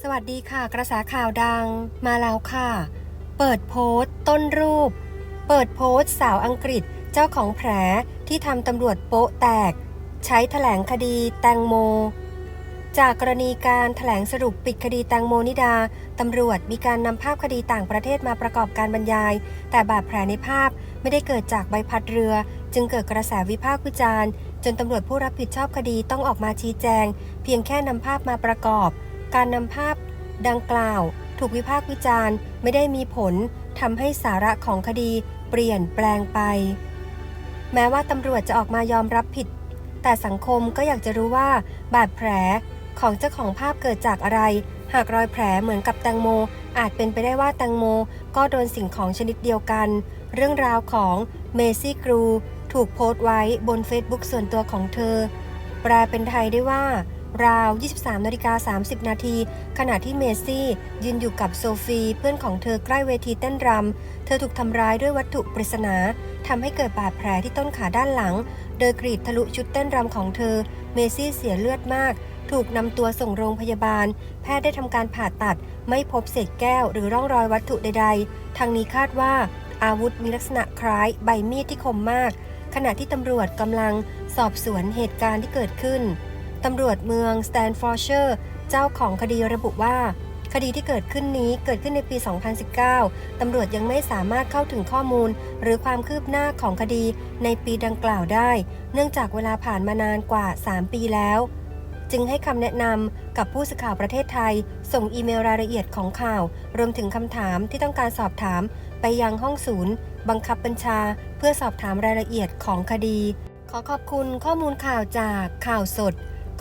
สวัสดีค่ะ กระแสข่าวดังมาแล้วค่ะ เปิดโพสต์ต้นรูป เปิดโพสต์สาวอังกฤษเจ้าของแผลที่ทำตำรวจโป๊ะแตก ใช้แถลงคดีแตงโม จากกรณีการแถลงสรุปปิดคดีแตงโมนิดา ตำรวจมีการนำภาพคดีต่างประเทศมาประกอบการบรรยาย แต่บาดแผลในภาพไม่ได้เกิดจากใบพัดเรือ จึงเกิดกระแสวิพากษ์วิจารณ์ จนตำรวจผู้รับผิดชอบคดีต้องออกมาชี้แจง เพียงแค่นำภาพมาประกอบ การนำภาพดังกล่าว ถูกวิพากษ์วิจารณ์ไม่ได้มีผลทำให้สาระของคดีเปลี่ยนแปลงไป แม้ว่าตำรวจจะออกมายอมรับผิด แต่สังคมก็อยากจะรู้ว่า บาดแผลของเจ้าของภาพเกิดจากอะไร หากรอยแผลเหมือนกับแตงโม อาจเป็นไปได้ว่าแตงโม ก็โดนสิ่งของชนิดเดียวกัน เรื่องราวของเมซี่กรู ถูกโพสต์ไว้บน Facebook ส่วนตัวของเธอ แปลเป็นไทยได้ว่า ราว 23นาฬิกา30 นาที ขณะที่เมซี่ยืนอยู่กับโซฟีเพื่อนของเธอใกล้เวทีเต้นรำ เธอถูกทำร้ายด้วยวัตถุปริศนาทำให้เกิดบาดแผลที่ต้นขาด้านหลัง โดยกรีดทะลุชุดเต้นรำของเธอ เมซี่เสียเลือดมาก ถูกนำตัวส่งโรงพยาบาล แพทย์ได้ทำการผ่าตัด ไม่พบเศษแก้วหรือร่องรอยวัตถุใด ๆ ทางนี้คาดว่า อาวุธมีลักษณะคล้ายใบมีดที่คมมาก ขณะที่ตำรวจกำลังสอบสวนเหตุการณ์ที่เกิดขึ้น ตำรวจเมืองสแตนฟอร์เชอร์เจ้าของคดีระบุว่า คดีที่เกิดขึ้นนี้เกิดขึ้นในปี 2019 ตำรวจยังไม่สามารถเข้าถึงข้อมูล หรือความคืบหน้าของคดีในปีดังกล่าวได้ เนื่องจากเวลาผ่านมานานกว่า 3 ปีแล้ว จึงให้คำแนะนำกับผู้สื่อข่าวประเทศไทย ส่งอีเมลรายละเอียดของข่าว รวมถึงคำถามที่ต้องการสอบถามไปยังห้องศูนย์ บังคับบัญชา เพื่อสอบถามรายละเอียดของคดี ขอขอบคุณข้อมูลข่าวจากข่าวสด